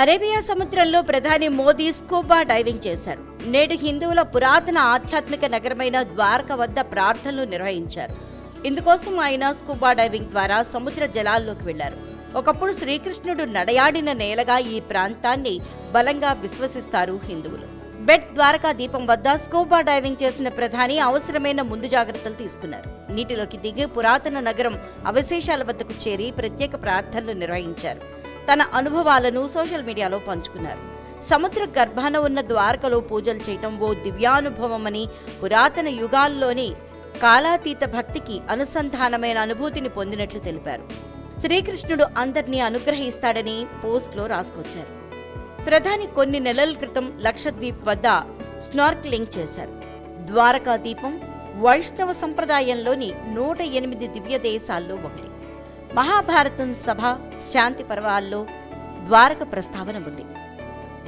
Arabia సముద్రంలో ప్రధాని Modi scuba diving చేశారు. నేడు హిందువుల పురాతన ఆధ్యాత్మిక నగరమైన ద్వారక వద్ద ప్రార్థనలు నిర్వహించారు. ఇందుకోసం ఆయన స్కూబా డైవింగ్ ద్వారా సముద్ర జలాల్లోకి వెళ్ళారు ఒకప్పుడు శ్రీకృష్ణుడు నడయాడిన నేలగా ఈ ప్రాంతాన్ని బలంగా విశ్వసిస్తారు హిందువులు. బెట్ ద్వారకా దీపం వద్ద స్కూబా డైవింగ్ చేసిన ప్రధాని అవసరమైన ముందు జాగ్రత్తలు తీసుకున్నారు. నీటిలోకి దిగి పురాతన నగరం అవశేషాల వద్దకు చేరి ప్రత్యేక ప్రార్థనలు నిర్వహించారు. తన అనుభవాలను సోషల్ మీడియాలో పంచుకున్నారు. సముద్ర గర్భాన ఉన్న ద్వారకలో పూజలు చేయటం ఓ దివ్యానుభవమని పురాతన యుగాల్లోని కాలాతీత భక్తికి అనుసంధానమైన అనుభూతిని పొందినట్లు తెలిపారు. శ్రీకృష్ణుడు అందరినీ అనుగ్రహిస్తాడని పోస్ట్లో రాసుకొచ్చారు. ప్రధాని కొన్ని నెలల క్రితం లక్షద్వీప్ వద్ద స్నార్క్లింగ్ చేశారు. ద్వారకా దీపం వైష్ణవ సంప్రదాయంలోని నూట ఎనిమిది దివ్య దేశాల్లో ఒకటి. మహాభారతం సభ శాంతి పర్వాల్లో ద్వారక ప్రస్తావన ఉంది.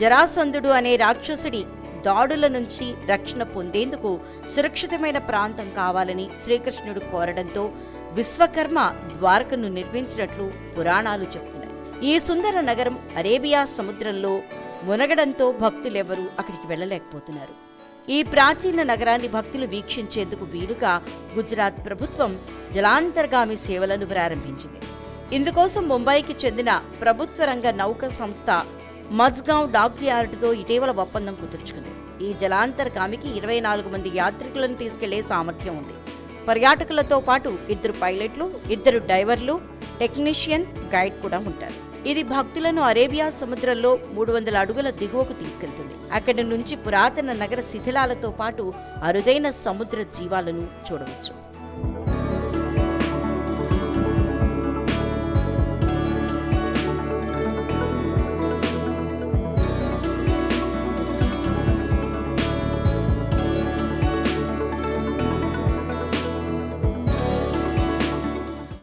జరాసంధుడు అనే రాక్షసుడి దాడుల నుంచి రక్షణ పొందేందుకు సురక్షితమైన ప్రాంతం కావాలని శ్రీకృష్ణుడు కోరడంతో విశ్వకర్మ ద్వారకను నిర్మించినట్లు పురాణాలు చెప్తున్నాయి. ఈ సుందర నగరం అరేబియా సముద్రంలో మునగడంతో భక్తులెవరూ అక్కడికి వెళ్ళలేకపోతున్నారు. ఈ ప్రాచీన నగరాన్ని భక్తులు వీక్షించేందుకు వీలుగా గుజరాత్ ప్రభుత్వం జలాంతర్గామి సేవలను ప్రారంభించింది. ఇందుకోసం ముంబైకి చెందిన ప్రభుత్వ రంగ నౌక సంస్థ మజ్గావ్ డాక్ ఇటీవల ఒప్పందం కుదుర్చుకుంది. ఈ జలాంతర్గామికి ఇరవై నాలుగు మంది యాత్రికులను తీసుకెళ్ళే సామర్థ్యం ఉంది. పర్యాటకులతో పాటు ఇద్దరు పైలట్లు ఇద్దరు డైవర్లు టెక్నీషియన్ గైడ్ కూడా ఉంటారు. ఇది భక్తులను అరేబియా సముద్రంలో మూడు వందల అడుగుల దిగువకు తీసుకెళ్తుంది. అక్కడి నుంచి పురాతన నగర శిథిలాలతో పాటు అరుదైన సముద్ర జీవాలను చూడవచ్చు.